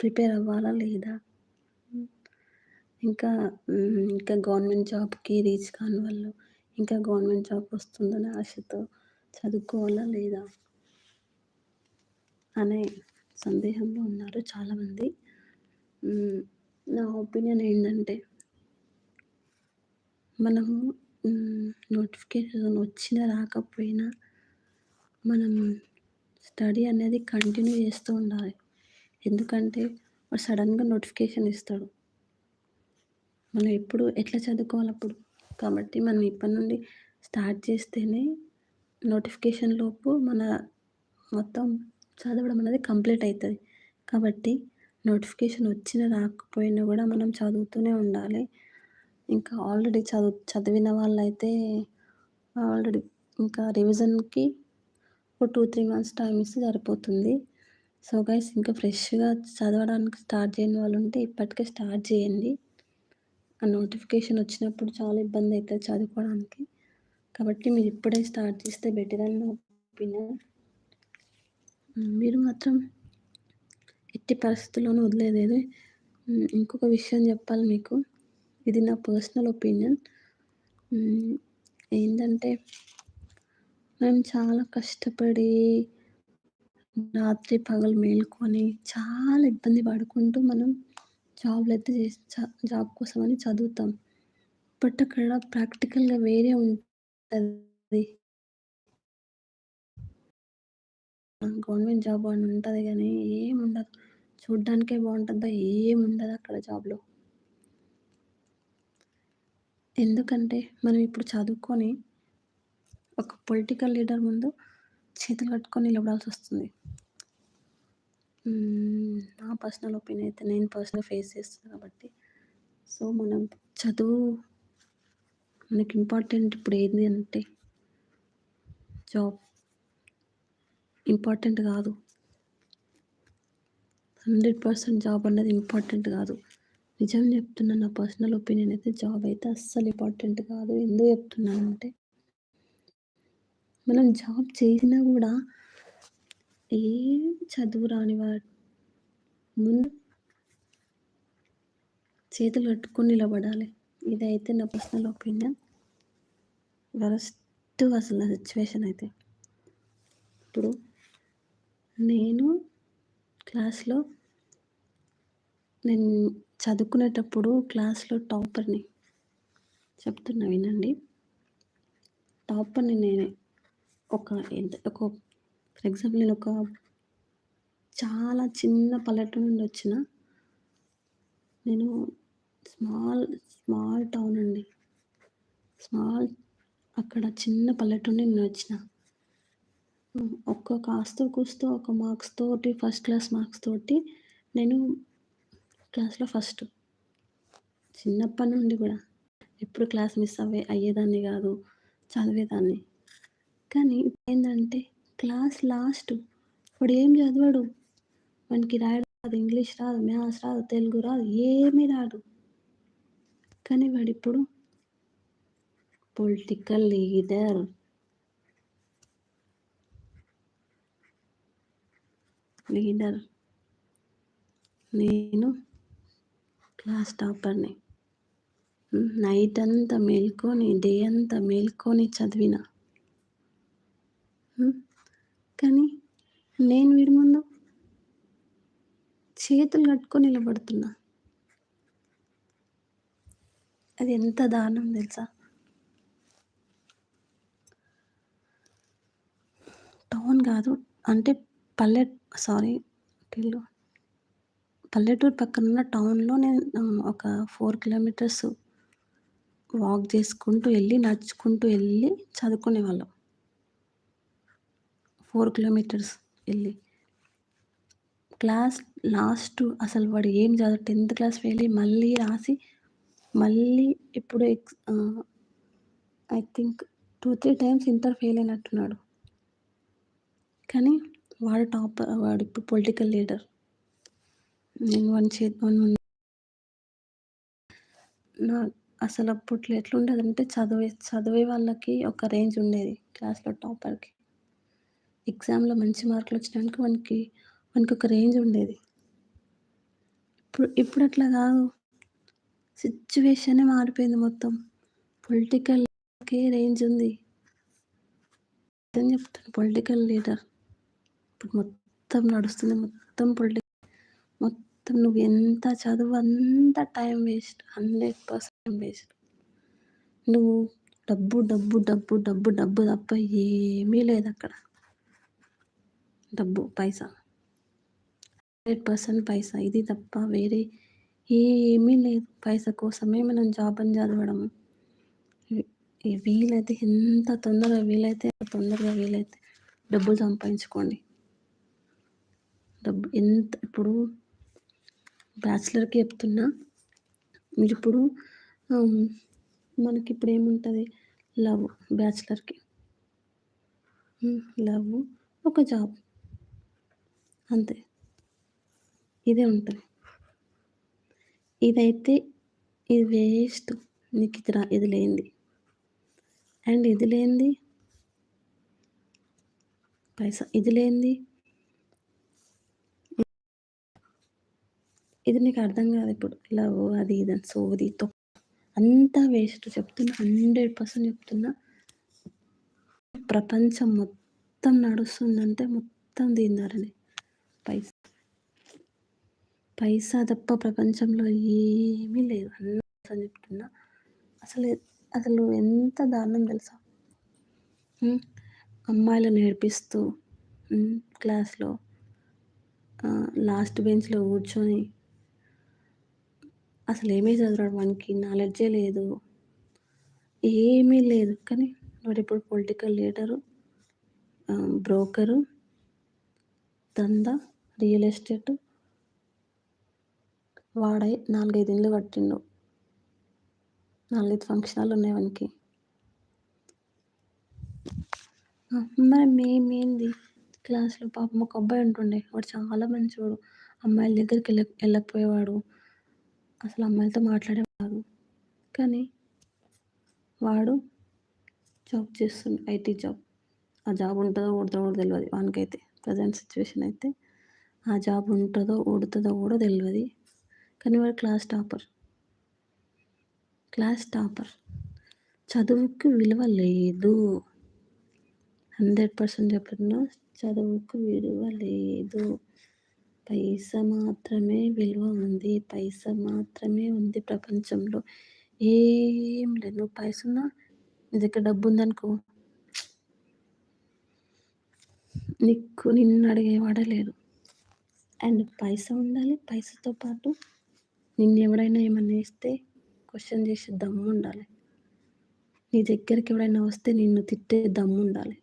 Prepare అవ్వాలా లేదా? ఇంకా ఇంకా గవర్నమెంట్ జాబ్‌కి రీచ్ కాని వాళ్ళు, ఇంకా గవర్నమెంట్ జాబ్ వస్తుందని ఆశతో చదువుకోవాలా లేదా? అనే సందేహంలో ఉన్నారు చాలామంది. నా ఒపీనియన్ ఏంటంటే మనము నోటిఫికేషన్ వచ్చినా రాకపోయినా మనం స్టడీ అనేది కంటిన్యూ చేస్తూ ఉండాలి. ఎందుకంటే వాడు సడన్‌గా నోటిఫికేషన్ ఇస్తాడు. మనం ఎప్పుడు ఎట్లా చదువుకోవాలి అప్పుడు కాబట్టి మనం ఇప్పటి నుండి స్టార్ట్ చేస్తేనే నోటిఫికేషన్ లోపు మన మొత్తం చదవడం అనేది కంప్లీట్ అవుతుంది కాబట్టి నోటిఫికేషన్ వచ్చినా రాకపోయినా కూడా మనం చదువుతూనే ఉండాలి. ఇంకా ఆల్రెడీ చదువు చదివిన వాళ్ళైతే ఆల్రెడీ ఇంకా రివిజన్‌కి ఒక 2, 3 మంత్స్ టైం ఇస్తే సరిపోతుంది. సో గైస్ ఇంకా ఫ్రెష్‌గా చదవడానికి స్టార్ట్ చేయని వాళ్ళు ఉంటే ఇప్పటికే స్టార్ట్ చేయండి. ఆ నోటిఫికేషన్ వచ్చినప్పుడు చాలా ఇబ్బంది అవుతుంది చదువుకోవడానికి. కాబట్టి మీరు ఇప్పుడే స్టార్ట్ చేస్తే బెటర్ అని నా ఒపీనియన్. మీరు మాత్రం ఎట్టి పరిస్థితుల్లోనూ వదిలేదు ఇంకొక విషయం చెప్పాలి మీకు. ఇది నా పర్సనల్ ఒపీనియన్. ఏంటంటే మేము చాలా కష్టపడి రాత్రి పగలు మేలుకొని చాలా ఇబ్బంది పడుకుంటూ మనం జాబ్‌లయితే చేసి చ జాబ్ కోసమని చదువుతాం. బట్ అక్కడ ప్రాక్టికల్‌గా వేరే ఉంటది. గవర్నమెంట్ జాబ్ అని ఉంటుంది కానీ ఏముండదు. చూడ్డానికే బాగుంటుందా తప్ప ఏముండదు అక్కడ జాబ్‌లో. ఎందుకంటే మనం ఇప్పుడు చదువుకొని ఒక పొలిటికల్ లీడర్ ముందు చేతులు కట్టుకొని నిలబడాల్సి వస్తుంది నా పర్సనల్ ఒపీనియన్ అయితే నేను పర్సనల్ ఫేస్ చేస్తాను కాబట్టి. సో మనం చదువు మనకి ఇంపార్టెంట్ ఇప్పుడు ఏంది అంటే జాబ్. ఇంపార్టెంట్ కాదు. 100% జాబ్ అన్నది ఇంపార్టెంట్ కాదు. నిజం చెప్తున్నా నా పర్సనల్ ఒపీనియన్ అయితే జాబ్ అయితే అస్సలు ఇంపార్టెంట్ కాదు. ఎందుకు చెప్తున్నానంటే మనం జాబ్ చేసినా కూడా ఏం చదువు రాని వాడు ముందు చేతులు కట్టుకొని నిలబడాలి. ఇదైతే నా పర్సనల్ ఒపీనియన్. వరస్ట్ అసలు నా సిచ్యువేషన్ అయితే. ఇప్పుడు నేను క్లాస్‌లో నేను చదువుకునేటప్పుడు క్లాస్‌లో టాపర్‌ని. చెప్తున్నా వినండి. టాపర్‌ని నేనే. ఒక ఎంత ఒక ఫర్ ఎగ్జాంపుల్ నేను ఒక చాలా చిన్న పల్లెటూరు నుండి వచ్చిన. నేను స్మాల్, స్మాల్ టౌన్ అండి. స్మాల్ అక్కడ చిన్న పల్లెటూరు నుండి నేనొచ్చిన. వచ్చిన ఒక్క కాస్తో కూస్తో ఒక మార్క్స్ తోటి ఫస్ట్ క్లాస్ మార్క్స్ తోటి నేను క్లాస్‌లో ఫస్ట్. చిన్నప్పటి నుండి కూడా. ఎప్పుడు క్లాస్ మిస్ అవ్వే అయ్యేదాన్ని కాదు. చదివేదాన్ని. కానీ ఏంటంటే క్లాస్ లాస్ట్. వాడు ఏం చదవడు. మనకి రాయడం రాదు, ఇంగ్లీష్ రాదు, మ్యాథ్స్ రాదు, తెలుగు రాదు, ఏమీ రాదు. కానీ వాడిప్పుడు పొలిటికల్ లీడర్. లీడర్. నేను క్లాస్ టాపర్‌ని. నైట్ అంతా మేలుకొని, డే అంతా మేల్కొని చదివిన. కానీ నేను వీడి ముందు చేతులు కట్టుకొని నిలబడుతున్నా. అది ఎంత దారుణం తెలుసా? టౌన్ కాదు. అంటే పల్లె సారీ టిల్లు పల్లెటూరు పక్కనున్న టౌన్‌లో నేను ఒక ఫోర్ కిలోమీటర్స్ వాక్ చేసుకుంటూ వెళ్ళి నడుచుకుంటూ వెళ్ళి చదువుకునేవాళ్ళం. ఫోర్ కిలోమీటర్స్ వెళ్ళి క్లాస్ లాస్ట్ అసలు వాడు ఏం చదువు టెన్త్ క్లాస్ ఫెయిల్ అయ్యి మళ్ళీ రాసి, మళ్ళీ ఇప్పుడు X I think 2, 3 times inter fail అయినట్టున్నాడు. కానీ వాడు టాపర్. వాడు ఇప్పుడు పొలిటికల్ లీడర్. నేను వన్ చేతి వన్ వన్ నా అసలు అప్పట్లో ఎట్లుండేదంటే చదివే చదివే వాళ్ళకి ఒక రేంజ్ ఉండేది క్లాస్‌లో టాపర్‌కి. ఎగ్జామ్‌లో మంచి మార్కులు వచ్చినాక మనకి మనకు ఒక రేంజ్ ఉండేది. ఇప్పుడు ఇప్పుడు అట్లా కాదు సిచ్యువేషనే మారిపోయింది మొత్తం. పొలిటికల్‌కే రేంజ్ ఉంది. అని చెప్తాను పొలిటికల్ లీడర్. ఇప్పుడు మొత్తం నడుస్తుంది మొత్తం పొలిటికల్ మొత్తం నువ్వు ఎంత చదువు అంత టైం వేస్ట్. 100% వేస్ట్. నువ్వు డబ్బు, డబ్బు, డబ్బు, డబ్బు, డబ్బు తప్ప ఏమీ లేదు అక్కడ డబ్బు, పైసా. 100% పైసా. ఇది తప్ప వేరే ఏమీ లేదు. పైసా కోసమే మనం జాబ్ అని చదవడం. వీలైతే ఎంత తొందరగా వీలైతే అంత తొందరగా వీలైతే డబ్బులు సంపాదించుకోండి. డబ్బు ఎంత ఇప్పుడు బ్యాచిలర్‌కి చెప్తున్నా. మీరు ఇప్పుడు మనకి ఇప్పుడు ఏముంటుంది లవ్ బ్యాచిలర్‌కి. లవ్, ఒక జాబ్. అంతే. ఇదే ఉంటుంది ఇదైతే ఇది వేస్ట్. నీకు ఇది రా ఇది లేనిది. అండ్ ఇది లేనిది పైసా. ఇది లేనిది ఇది నీకు అర్థం కాదు ఇప్పుడు. లవ్ అది ఇది అని సోది తొ అంతా వేస్ట్ చెప్తున్నా 100% చెప్తున్నా. ప్రపంచం మొత్తం నడుస్తుందంటే మొత్తం దీని ద్వారానే. పైసా. పైసా తప్ప ప్రపంచంలో ఏమీ లేదు. అంత చెప్తున్నా. అసలు అసలు ఎంత దారుణం తెలుసా? అమ్మాయిలు నేర్పిస్తూ క్లాస్‌లో లాస్ట్ బెంచ్‌లో కూర్చొని అసలు ఏమీ చదవడం మనకి నాలెడ్జే లేదు. ఏమీ లేదు. కానీ వాడిప్పుడు పొలిటికల్ లీడరు, బ్రోకరు, దందా, రియల్ ఎస్టేట్ వాడై 4, 5 ఇండ్లు కట్టిండు. నాలుగైదు ఫంక్షనాలు ఉన్నాయి వానికి. మరి మేమేంది క్లాస్‌లో పాపం ఒక అబ్బాయి ఉంటుండే. వాడు చాలా మంచివాడు అమ్మాయిల దగ్గరికి వెళ్ళ వెళ్ళకపోయేవాడు అసలు అమ్మాయిలతో మాట్లాడేవాడు కానీ వాడు జాబ్ చేస్తుండే ఐటీ జాబ్. ఆ జాబ్ ఉంటుందో ఊడుతదో కూడా తెలియదు వానికైతే. ప్రజెంట్ సిచ్యువేషన్ అయితే ఆ జాబ్ ఉంటుందో ఊడుతదో కూడా తెలియదు కానీ వాడు క్లాస్ టాపర్. Class topper. చదువుకి విలువ లేదు. 100% చెప్తున్నా. చదువుకు విలువ లేదు. పైసా మాత్రమే విలువ ఉంది. పైసా మాత్రమే ఉంది ప్రపంచంలో. ఏం లేదు. నువ్వు పైసున్నా నీ దగ్గర డబ్బుందనుకో నీకు నిన్ను అడిగేవాడే లేడు. అండ్ పైసా ఉండాలి. పైసతో పాటు నిన్ను ఎవడైనా ఏమన్నా వేస్తే క్వశ్చన్ చేసే దమ్ము ఉండాలి నీ దగ్గరికి ఎవడైనా వస్తే నిన్ను తిట్టే దమ్ముండాలి.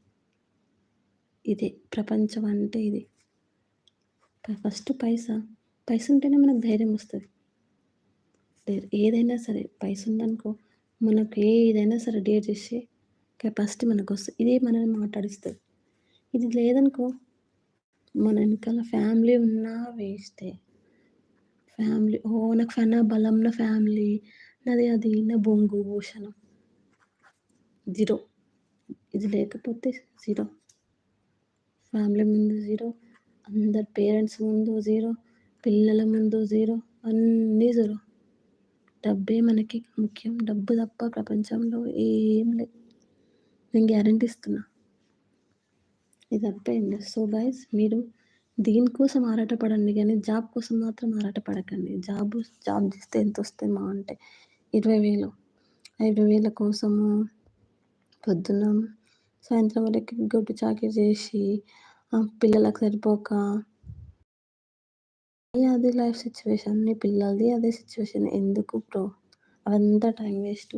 ఇదే ప్రపంచం అంటే ఇది. ఫస్ట్ ఫస్ట్ పైసా. ఉంటేనే మనకు ధైర్యం వస్తుంది ఏదైనా సరే పైసుందనుకో మనకు ఏదైనా సరే డేర్ చేసే కెపాసిటీ వస్తుంది ఇదే మనల్ని మాట్లాడిస్తుంది ఇది లేదనుకో మన వెనకాల ఫ్యామిలీ ఉన్నా వేస్టే. ఫ్యామిలీ ఓ నాకు ఫ బలం నా ఫ్యామిలీ. నాది అది నా బొంగు భూషణం. జీరో. ఇది లేకపోతే జీరో. ఫ్యామిలీ ముందు జీరో. అందరు పేరెంట్స్ ముందు జీరో. పిల్లల ముందు జీరో. అన్నీ జీరో. డబ్బే మనకి ముఖ్యం. డబ్బు తప్ప ప్రపంచంలో ఏం లేదు. నేను గ్యారంటీ ఇస్తున్నా. ఇది అర్థమైందా? సో గైస్ మీరు దీనికోసం ఆరాటపడండి కానీ జాబ్ కోసం మాత్రం ఆరాటపడకండి. జాబ్ జాబ్ చేస్తే ఎంత వస్తే మా అంటే 20,000 5,000 కోసము పొద్దున సాయంత్రం వరకు గొడ్డు చాకీ చేసి పిల్లలకు సరిపోక అదే లైఫ్ సిచ్యువేషన్ నీ పిల్లలది అదే సిచ్యువేషన్ ఎందుకు బ్రో? అవంతా టైం వేస్ట్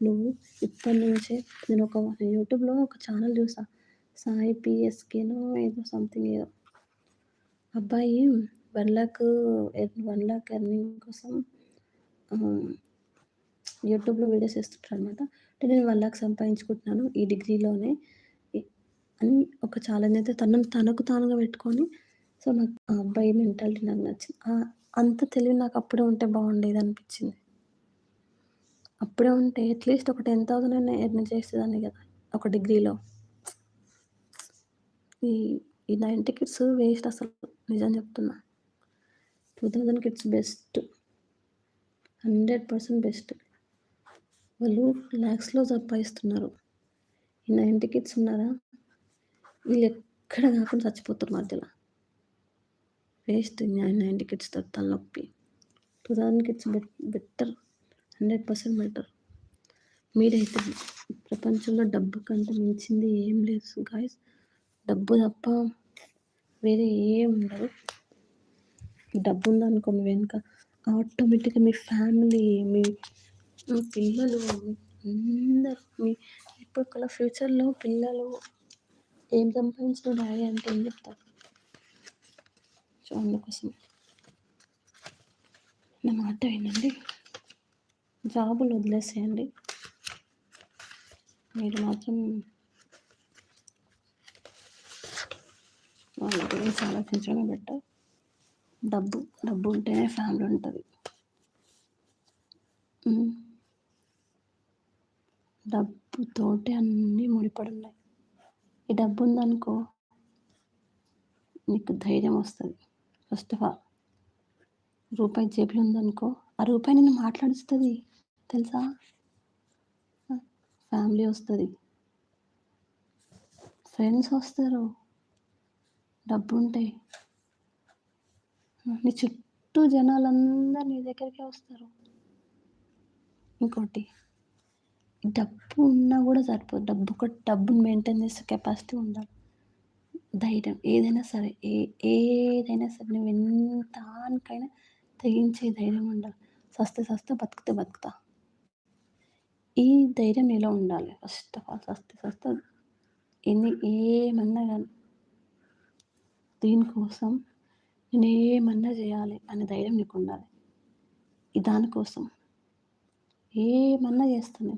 నువ్వు ఇప్పటి నుంచే ఒక యూట్యూబ్‌లో ఒక ఛానల్ చూసా. సాయి పిఎస్కేనో ఏదో సంథింగ్ ఏదో. అబ్బాయి వన్ 1,00,000 ఎర్న్ 1,00,000 ఎర్నింగ్ కోసం యూట్యూబ్‌లో వీడియోస్ చేస్తుంటాడనమాట. అంటే నేను వన్ లాక్ సంపాదించుకుంటున్నాను ఈ డిగ్రీలోనే అని ఒక ఛాలెంజ్ అయితే తనను తనకు తానుగా పెట్టుకొని సో, నాకు ఆ అబ్బాయి మెంటాలిటీ నాకు నచ్చింది. అంత తెలివి నాకు అప్పుడే ఉంటే బాగుండేది అనిపించింది అప్పుడే ఉంటే అట్‌లీస్ట్ ఒక 10,000 అయినా ఎర్న్ చేసేదాన్ని కదా! ఒక డిగ్రీలో. ఈ ఈ 90 కిడ్స్ వేస్ట్ అసలు. నిజం చెప్తున్నా. Two thousand kids best. Hundred percent best. వాళ్ళు ల్యాక్స్లో సంపాదిస్తున్నారు. ఈ నైంటీ కిడ్స్ ఉన్నారా? వీళ్ళు ఎక్కడ కాకుండా చచ్చిపోతారు మధ్యలో. వేస్ట్ నైంటీ కిడ్స్తో తలనొప్పి. Two thousand kids better hundred percent better మీరైతే ప్రపంచంలో డబ్బు కంటే మించింది ఏం లేదు గాయస్. డబ్బు తప్ప వేరే ఏం ఉండదు. డబ్బు ఉందనుకో మీ వెనుక. ఆటోమేటిక్గా మీ ఫ్యామిలీ మీ పిల్లలు అందరూ మీ ఇప్పుడు ఫ్యూచర్లో పిల్లలు ఏం సంపాదించిన డాడీ అంటే ఏం చెప్తారు? సో అందుకోసం నా మాట ఏంటండి జాబులు వదిలేసేయండి. మీరు మాత్రం వాళ్ళ గురించి ఆలోచించడమే బెటర్ డబ్బు డబ్బు ఉంటేనే ఫ్యామిలీ ఉంటుంది. డబ్బుతోటి అన్నీ ముడిపడి ఉన్నాయి ఈ డబ్బు ఉందనుకో నీకు ధైర్యం వస్తుంది. ఫస్ట్ ఆఫ్ ఆల్ రూపాయి జేబులు ఉందనుకో ఆ రూపాయి నేను మాట్లాడుస్తుంది తెలుసా? ఫ్యామిలీ వస్తుంది. ఫ్రెండ్స్ వస్తారు. డబ్బుంటే నీ చుట్టూ జనాలందరూ నీ దగ్గరికే వస్తారు. ఇంకోటి డబ్బు ఉన్నా కూడా సరిపోదు. డబ్బు ఒక డబ్బును మెయింటైన్ చేసే కెపాసిటీ ఉండాలి. ధైర్యం ఏదైనా సరే ఏ ఏదైనా సరే నువ్వు ఎంతకైనా తెగించే ధైర్యం ఉండాలి. సస్తే సస్తే బతికితే బతుకుతా. ఈ ధైర్యం నీలో ఉండాలి. ఫస్ట్ ఆఫ్ ఆల్ సస్తే సస్తే ఎన్ని ఏమన్నా కానీ దీనికోసం నేను ఏమన్నా చేయాలి అనే ధైర్యం నీకు ఉండాలి దానికోసం ఏమన్నా చేస్తాను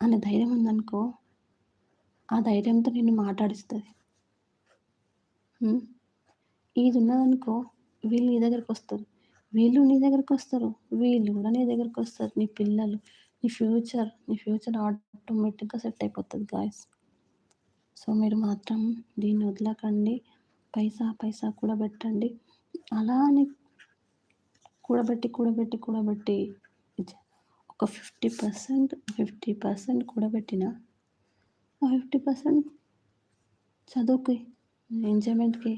అనే ధైర్యం ఉందనుకో ఆ ధైర్యంతో నిన్ను మాట్లాడిస్తుంది. ఇది ఉన్నదనుకో వీళ్ళు నీ దగ్గరకు వస్తారు. వీళ్ళు నీ దగ్గరకు వస్తారు. వీళ్ళు కూడా నీ దగ్గరకు వస్తారు. నీ పిల్లలు నీ ఫ్యూచర్ నీ ఫ్యూచర్ ఆటోమేటిక్గా సెట్ అయిపోతుంది గాయస్. సో మీరు మాత్రం దీన్ని వదలకండి. పైసా పైసా కూడబెట్టండి. అలా అని కూడబెట్టి కూడబెట్టి కూడబెట్టి ఒక ఫిఫ్టీ పర్సెంట్ ఫిఫ్టీ పర్సెంట్ కూడబెట్టిన ఆ ఫిఫ్టీ పర్సెంట్ చదువుకి ఎంజాయ్మెంట్కి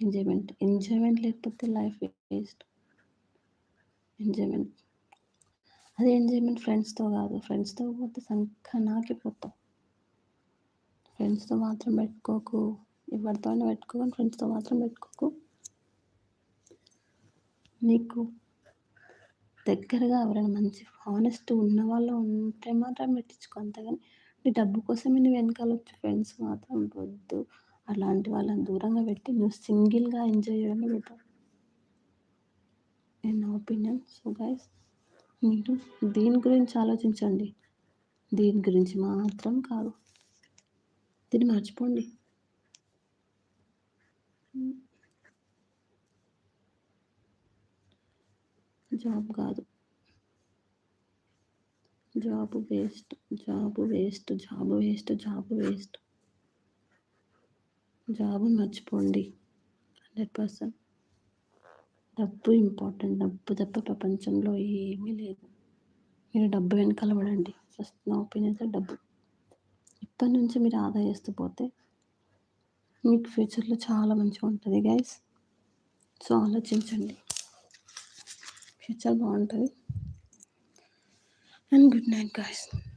ఎంజాయ్మెంట్ ఎంజాయ్మెంట్ లేకపోతే లైఫ్ వేస్ట్. ఎంజాయ్మెంట్. అదే ఎంజాయ్మెంట్ ఫ్రెండ్స్తో కాదు ఫ్రెండ్స్తో పోతే సంఖ నాకిపోతాం. ఫ్రెండ్స్తో మాత్రం పెట్టుకోకు. ఎవరితో అయినా ఫ్రెండ్స్తో మాత్రం పెట్టుకోకు. నీకు దగ్గరగా ఎవరైనా మంచి హానెస్ట్ ఉన్న వాళ్ళు ఉంటే మాత్రం పెట్టించుకో అంతేగాని నీ డబ్బు కోసమే నువ్వు వెనకాల వచ్చే ఫ్రెండ్స్ మాత్రం వద్దు. అలాంటి వాళ్ళని దూరంగా పెట్టి నువ్వు సింగిల్గా ఎంజాయ్ చేయడమే better. In opinion so guys మీరు దీని గురించి ఆలోచించండి. దీని గురించి మాత్రం కాదు. దీన్ని మర్చిపోండి జాబ్ కాదు job waste job waste job waste job waste job మర్చిపోండి హండ్రెడ్ పర్సెంట్ డబ్బు ఇంపార్టెంట్ డబ్బు తప్ప ప్రపంచంలో ఏమీ లేదు మీరు డబ్బు వెనకాల పడండి ఫస్ట్ నా ఒపీనియన్ డబ్బు ఇప్పటి నుంచి మీరు ఆదా చేస్తూ పోతే మీకు ఫ్యూచర్లో చాలా మంచిగా ఉంటుంది గైస్ సో ఆలోచించండి. ఫ్యూచర్ బాగుంటుంది. And good night guys